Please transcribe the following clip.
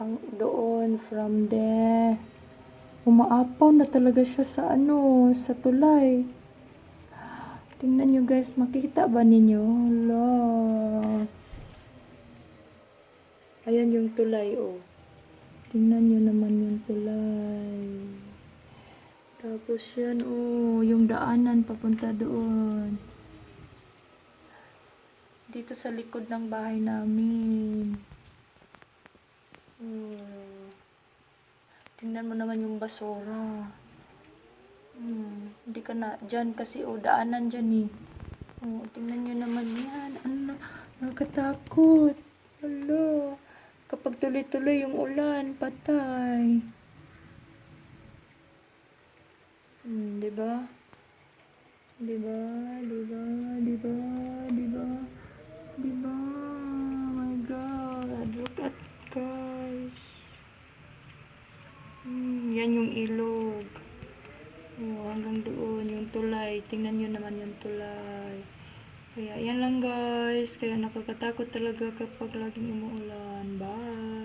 hang doon from there. Umaapaw na talaga siya sa ano, sa tulay. Tingnan nyo guys, makita ba ninyo? Hala. Ayan yung tulay, oh. Tingnan nyo naman yung tulay. Tapos yan, oh, yung daanan papunta doon. Dito sa likod ng bahay namin. Tingnan mo naman yung basura. Hmm, hindi ka na, dyan kasi, oh, daanan dyan eh. Oh, tingnan nyo naman yan. Ano, nakakatakot. Hala. Kapag tuloy-tuloy yung ulan, patay. Hmm? Di ba? Di ba? Di ba? Di ba? Di ba? Oh my God. Look at guys. Hmm, yan yung ilog. Oh, hanggang doon, yung tulay. Tingnan nyo naman yung tulay. Kaya, yan lang guys. Kaya nakakatakot talaga kapag laging umuulan. Bye!